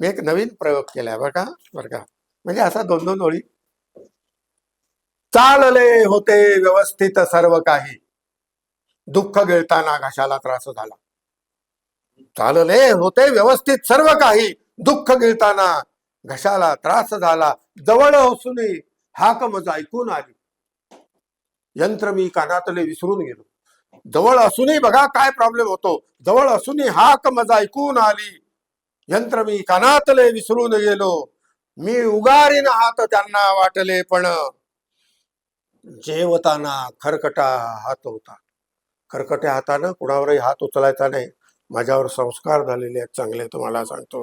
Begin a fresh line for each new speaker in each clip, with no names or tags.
मी एक नवीन प्रयोग केलाय बरं का बरं का. म्हणजे असा दोन दोन ओळी. चालले होते व्यवस्थित सर्व काही. दुःख गिळताना घशाला त्रास झाला. चालले होते व्यवस्थित सर्व काही. दुःख गिळताना घशाला त्रास झाला. जवळ असूनही हाक मज ऐकून आली. यंत्र मी कानातले विसरून गेलो. जवळ असूनही बघा काय प्रॉब्लेम होतो. जवळ असूनही हाक मज ऐकून आली. यंत्र मी कानातले विसरून गेलो. मी उगारीन हात त्यांना वाटले पण जेवताना खरकटा हात होता. खरकट्या हातानं कुणावरही हात उचलायचा नाही. माझ्यावर संस्कार झालेले आहेत चांगले तुम्हाला सांगतो.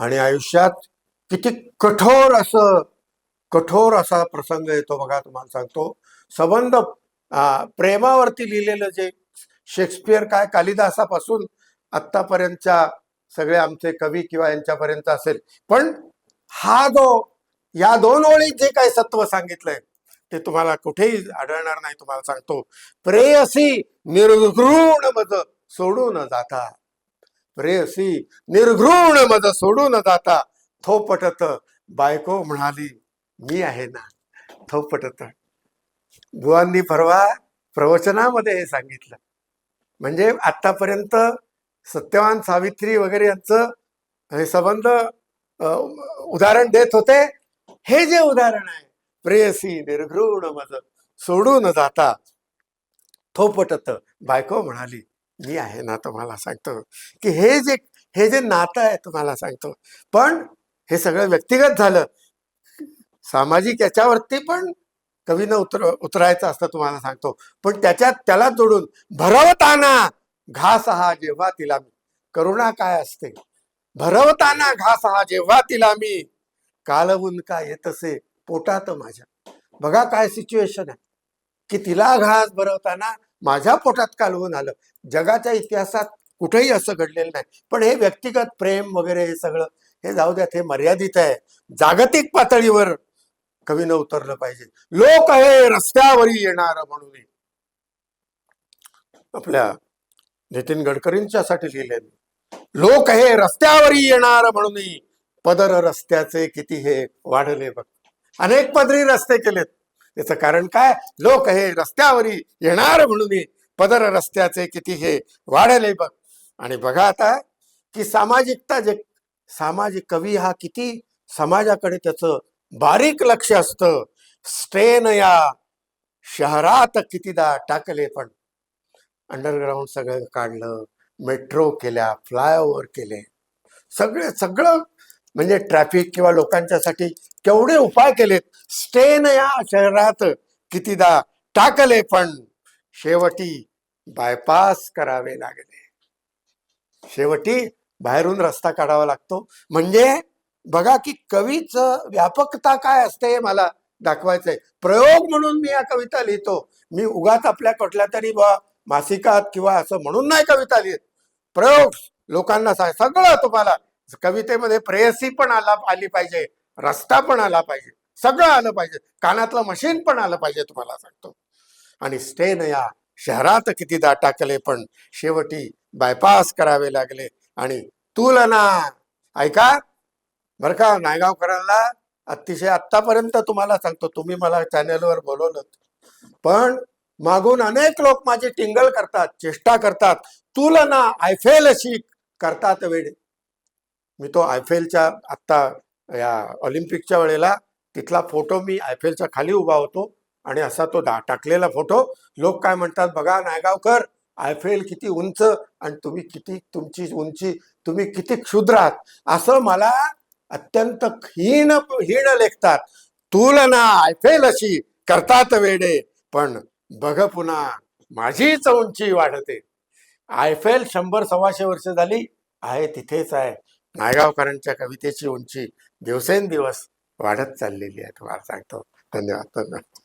आणि आयुष्यात किती कठोर असं कठोर असा प्रसंग येतो बघा तुम्हाला सांगतो. संबंध प्रेमावरती लिहिलेलं जे शेक्सपियर काय कालिदासापासून आत्तापर्यंतच्या सगळे आमचे कवी किंवा यांच्यापर्यंत असेल. पण हा जो या दोन ओळीत जे काही सत्व सांगितलंय ते तुम्हाला कुठेही आढळणार नाही तुम्हाला सांगतो. प्रेयसी निर्घृण मज सोडून जाता. प्रेयसी निर्घृण मज सोडून जाता. थोपटत बायको म्हणाली मी आहे ना. थोपटत. बुवांनी परवा प्रवचनामध्ये हे सांगितलं. म्हणजे आतापर्यंत सत्यवान सावित्री वगैरे यांचं हे संबंध उदाहरण देत होते. हे जे उदाहरण आहे प्रेयसी निर्घृण मज सोडून जाता थोपटत. बायको म्हणाली मी आहे ना तुम्हाला सांगतो की हे जे हे जे नातं आहे तुम्हाला सांगतो. पण हे सगळं व्यक्तिगत झालं. सामाजिक याच्यावरती पण कवीनं उतर उतरायचं असतं तुम्हाला सांगतो. पण त्याच्यात त्याला जोडून भरवताना घास हा जेव्हा तिला मी. करुणा काय असते? भरवताना घास हा जेव्हा तिला मी. कालवून का येतसे? पोटात माझ्या. बघा काय सिच्युएशन आहे. की तिला घास भरवताना माझ्या पोटात कालवून आलं. जगाच्या इतिहासात कुठेही असं घडलेलं नाही. पण हे व्यक्तिगत प्रेम वगैरे हे सगळं हे जाऊ द्यात हे मर्यादित आहे. जागतिक पातळीवर कवीनं उतरलं पाहिजे. लोक हे रस्त्यावरी येणार म्हणून. आपल्या नितीन गडकरींच्यासाठी लिहिले लोक हे रस्त्यावरी येणार म्हणून पदर रस्त्याचे किती हे वाढले बघ. अनेक पदरी रस्ते केलेत. त्याचं कारण काय? लोक हे रस्त्यावरी येणार म्हणून पदर रस्त्याचे किती हे वाढले बघ. आणि बघा आता की सामाजिकता जे सामाजिक कवी हा किती समाजाकडे त्याचं बारीक लक्ष असतं. स्टेन या शहरात कितीदा टाकले पण. अंडरग्राऊंड सगळं काढलं मेट्रो केल्या फ्लायओव्हर केले. सगळे सगळं म्हणजे ट्रॅफिक किंवा लोकांच्यासाठी केवढे उपाय केलेत. स्टेन या शहरात कितीदा टाकले पण शेवटी बायपास करावे लागले. शेवटी बाहेरून रस्ता काढावा लागतो. म्हणजे बघा की कवीच व्यापकता काय असते हे मला दाखवायचंय. प्रयोग म्हणून मी या कविता लिहितो. मी उगाच आपल्या कुठल्या तरी बा मासिकात किंवा असं म्हणून नाही कविता लिहित. प्रयोग लोकांना सगळं तुम्हाला कवितेमध्ये प्रेयसी पण आला आली पाहिजे रस्ता पण आला पाहिजे सगळं आलं पाहिजे कानातलं मशीन पण आलं पाहिजे तुम्हाला सांगतो आणि स्टेन या शहरात कितीदा टाकले पण शेवटी बायपास करावे लागले. आणि तुलना ऐका बर का नायगावकरांना अतिशय आत्तापर्यंत तुम्हाला सांगतो तुम्ही मला चॅनेलवर बोलवलं पण मागून अनेक लोक माझी टिंगल करतात चेष्टा करतात. तुलना आयफेल अशी करतात वेळे मी तो आयफेलच्या आत्ता या ऑलिम्पिकच्या वेळेला तिथला फोटो मी आयफेलच्या खाली उभा होतो आणि असा तो दा टाकलेला फोटो. लोक काय म्हणतात बघा नायगावकर आयफेल किती उंच आणि तुम्ही किती तुमची उंची तुम्ही किती क्षुद्र आहात. असं मला अत्यंत हीन हीन लेखतात. तुलना आयफेल अशी करतात वेडे. पण बघ पुन्हा. माझीच उंची वाढते आयफेल शंभर सव्वाशे वर्ष झाली आहे तिथेच आहे. नायगावकरांच्या कवितेची उंची दिवसेंदिवस वाढत चाललेली आहे तुम्हाला सांगतो. धन्यवाद धन्यवाद.